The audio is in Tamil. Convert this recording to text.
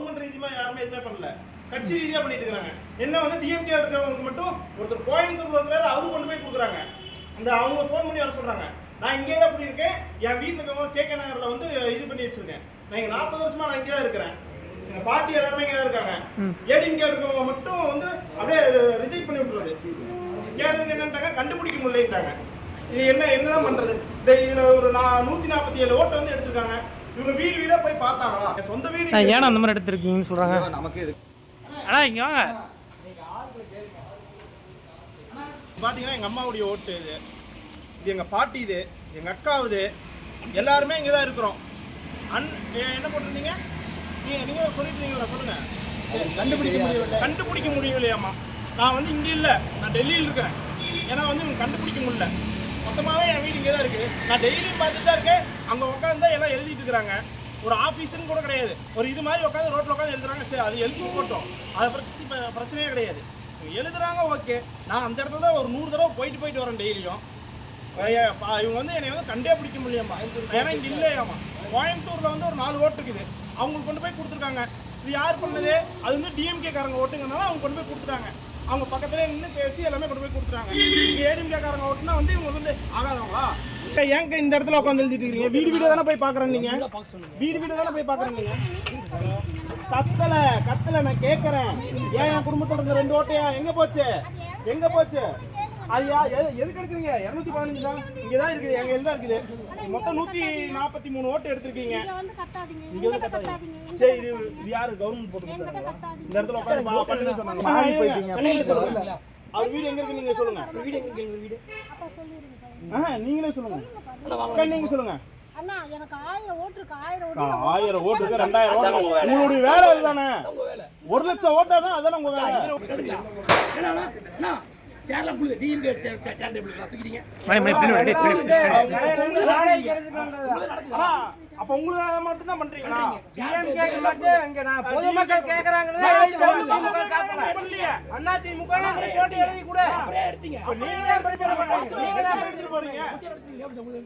கவர்மெண்ட் ரீதியா யாருமே எதுவுமே பண்ணல. கட்சி ரீதியா பண்ணிட்டு இருக்காங்க என்ன வந்து டிஎம்கே இருக்கிறவங்களுக்கு மட்டும் ஒருத்தர் கோயம்புத்தூர்ல இருக்கிறாரு அவரு கொண்டு போய் கொடுக்குறாங்க. அந்த அவங்க ஃபோன் பண்ணி வர சொல்றாங்க. நான் இங்கே தான் பண்ணியிருக்கேன் என் வீட்டில் இருக்கவங்க கே கே நகரில் வந்து இது பண்ணி வச்சிருக்கேன். நான் இங்கே நாற்பது வருஷமா நான் இங்கே தான் இருக்கிறேன். எங்க பாட்டி எல்லாருமே இங்கே தான் இருக்காங்க ஏடிஎம்கே இருக்கவங்க மட்டும் வந்து அப்படியே ரிஜெக்ட் பண்ணி விட்டுறது. கேட்டதுக்கு என்னன்ட்டாங்க? கண்டுபிடிக்க முடியலன்ட்டாங்க. இது என்ன என்னதான் பண்றது? இந்த இதுல ஒரு நான் நூத்தி நாற்பத்தி ஏழு ஓட்டு வந்து எடுத்திருக்காங்க. இவங்க வீடு வீடா போய் பார்த்தாங்களா? என் சொந்த வீடு ஏன்னா அந்த மாதிரி எடுத்திருக்கீங்கன்னு சொல்றாங்க? நமக்கு இது அண்ணா இங்க வாங்க. பாத்தீங்கன்னா எங்க அம்மாவுடைய ஓட்டு இது. இது எங்க பாட்டி இது எங்க அக்காவுது எல்லாருமே இங்க தான் இருக்கிறோம். அன் என்ன போட்டிருந்தீங்க? நீங்க நீங்க சொல்லிட்டு இருந்தீங்களா? சொல்லுங்க. கண்டுபிடிக்க முடியவில்லை. கண்டுபிடிக்க முடியலையாம்மா நான் வந்து இங்க இல்ல. நான் டெல்லியில் இருக்கிறேன் ஏன்னா வந்து கண்டுபிடிக்க முடியல. மொத்தமாவே என் வீடு இங்கே தான் இருக்கு. நான் டெய்லியும் பார்த்துட்டு தான் இருக்கேன். அங்கே உட்காந்து தான் எல்லாம் எழுதிட்டு இருக்கிறாங்க. ஒரு ஆஃபீஸுன்னு கூட கிடையாது. ஒரு இது மாதிரி உட்காந்து ரோட்டில் உட்காந்து எழுதுறாங்க. சரி அது எழுதி போட்டோம். அதை பற்றி பிரச்சனையே கிடையாது. எழுதுறாங்க ஓகே. நான் அந்த இடத்துல தான் ஒரு நூறு தடவை போயிட்டு போயிட்டு வரேன் டெய்லியும். இவங்க வந்து என்னை வந்து கண்டே பிடிக்க முடியாமா ஏன்னா இங்கே இல்லையாமா கோயம்புத்தூரில் வந்து ஒரு நாலு ஓட்டு இருக்குது. அவங்களுக்கு கொண்டு போய் கொடுத்துருக்காங்க. இது யார் பண்ணது? அது வந்து டிஎம்கே காரங்க ஓட்டுங்கனால அவங்க கொண்டு போய் கொடுத்துட்டாங்க. அவங்க பக்கத்துலேயே நின்று பேசி எல்லாமே கொண்டு போய் கொடுத்துட்டாங்க. ஏடிஎம்கே காரங்க ஓட்டுனா வந்து இவங்க வந்து ஆகாதவங்களா? ஏங்க இந்த இடத்துல உட்காந்து எழுதிட்டு இருக்கீங்க? வீடு வீடு தானே போய் பாக்குறேன் நீங்க? வீடு வீடு தானே போய் பாக்குறேன் நீங்க? கத்தல கத்தல நான் கேக்குறேன் ஏன் என் குடும்பத்தோட இருந்த ரெண்டு ஓட்டையா? எங்க போச்சு? எங்க போச்சு? அது யா- எது- எதுக்கு எடுக்கிறீங்க? இருநூத்தி பதினஞ்சு தான். இங்க தான் இருக்குது எங்க தான் இருக்குது. மொத்தம் நூத்தி நாற்பத்தி மூணு ஓட்டு எடுத்திருக்கீங்க. இங்க வந்து கத்தாதீங்க. சரி இது இது யாரு? கவர்மெண்ட் போட்டு இந்த இடத்துல உட்காந்து பா- பண்ணுங்க சொன்னாங்க. மாறி ஆ, போயிட்டீங்க. இருங்க. நீங்களே சொல்லுங்க. அவர் வீடு எங்க இருக்கு? நீங்க சொல்லுங்க அப்ப சொல்லிருங்க. ஆ நீங்களே சொல்லுங்க. அக்கா, நீங்க சொல்லுங்க. அண்ணா எனக்கு ஆயிரம் ஓட்டு இருக்கு. ஆயிரம் ஆ, ஓட்டு ஆயிரம் ஓட்டு இருக்கு ரெண்டாயிரம் ஓட்டு உங்களுடைய வேலை அதுதானே. ஒரு லட்சம் ஓட்டா தான் அதானே உங்க வேலை. சேர்ல புழு டிஎம்கே சேர் டேபிள் தூக்கிட்டீங்க மணி மணி பின்னாடி பின்னாடி ஆனா, அப்ப உங்களுக்கு மட்டும் தான் பண்றீங்களா பொதுமக்கள் பண்ணலையே. அண்ணா திமுக போட்டு எழுதி கூட அப்படியே எடுத்தீங்க இப்ப நீங்க தான் பிரச்சனை பண்றீங்க நீங்க தான் எடுத்துட்டு போறீங்க